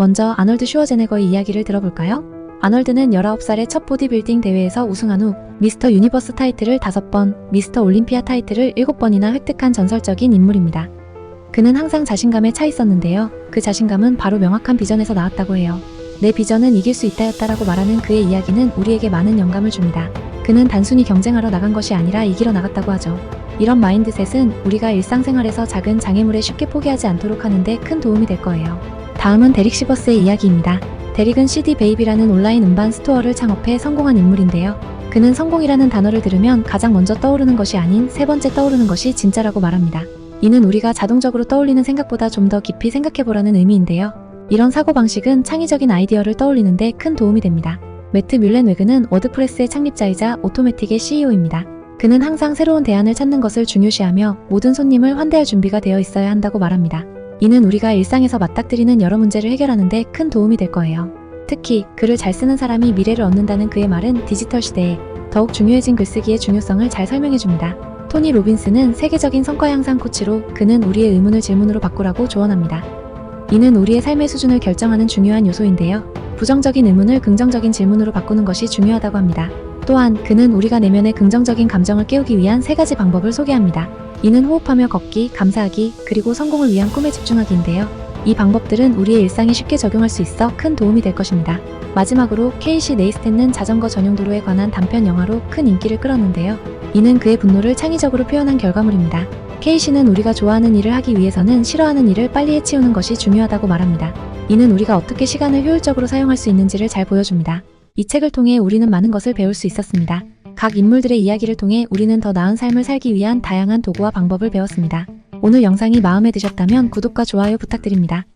먼저 아놀드 슈워제네거의 이야기를 들어볼까요? 아놀드는 19살의 첫 보디빌딩 대회에서 우승한 후 미스터 유니버스 타이틀을 5번, 미스터 올림피아 타이틀을 7번이나 획득한 전설적인 인물입니다. 그는 항상 자신감에 차 있었는데요. 그 자신감은 바로 명확한 비전에서 나왔다고 해요. 내 비전은 이길 수 있다였다라고 말하는 그의 이야기는 우리에게 많은 영감을 줍니다. 그는 단순히 경쟁하러 나간 것이 아니라 이기러 나갔다고 하죠. 이런 마인드셋은 우리가 일상생활에서 작은 장애물에 쉽게 포기하지 않도록 하는데 큰 도움이 될 거예요. 다음은 데릭 시버스의 이야기입니다. 데릭은 CD 베이비라는 온라인 음반 스토어를 창업해 성공한 인물인데요. 그는 성공이라는 단어를 들으면 가장 먼저 떠오르는 것이 아닌 세 번째 떠오르는 것이 진짜라고 말합니다. 이는 우리가 자동적으로 떠올리는 생각보다 좀 더 깊이 생각해보라는 의미인데요. 이런 사고방식은 창의적인 아이디어를 떠올리는데 큰 도움이 됩니다. 매트 뮬렌 웨그는 워드프레스의 창립자이자 오토매틱의 CEO입니다. 그는 항상 새로운 대안을 찾는 것을 중요시하며 모든 손님을 환대할 준비가 되어 있어야 한다고 말합니다. 이는 우리가 일상에서 맞닥뜨리는 여러 문제를 해결하는데 큰 도움이 될 거예요. 특히 글을 잘 쓰는 사람이 미래를 얻는다는 그의 말은 디지털 시대에 더욱 중요해진 글쓰기의 중요성을 잘 설명해 줍니다. 토니 로빈스는 세계적인 성과 향상 코치로 그는 우리의 의문을 질문으로 바꾸라고 조언합니다. 이는 우리의 삶의 수준을 결정하는 중요한 요소인데요. 부정적인 의문을 긍정적인 질문으로 바꾸는 것이 중요하다고 합니다. 또한 그는 우리가 내면의 긍정적인 감정을 깨우기 위한 세 가지 방법을 소개합니다. 이는 호흡하며 걷기, 감사하기, 그리고 성공을 위한 꿈에 집중하기인데요. 이 방법들은 우리의 일상에 쉽게 적용할 수 있어 큰 도움이 될 것입니다. 마지막으로 케이시 네이스텐은 자전거 전용 도로에 관한 단편 영화로 큰 인기를 끌었는데요. 이는 그의 분노를 창의적으로 표현한 결과물입니다. 케이시는 우리가 좋아하는 일을 하기 위해서는 싫어하는 일을 빨리 해치우는 것이 중요하다고 말합니다. 이는 우리가 어떻게 시간을 효율적으로 사용할 수 있는지를 잘 보여줍니다. 이 책을 통해 우리는 많은 것을 배울 수 있었습니다. 각 인물들의 이야기를 통해 우리는 더 나은 삶을 살기 위한 다양한 도구와 방법을 배웠습니다. 오늘 영상이 마음에 드셨다면 구독과 좋아요 부탁드립니다.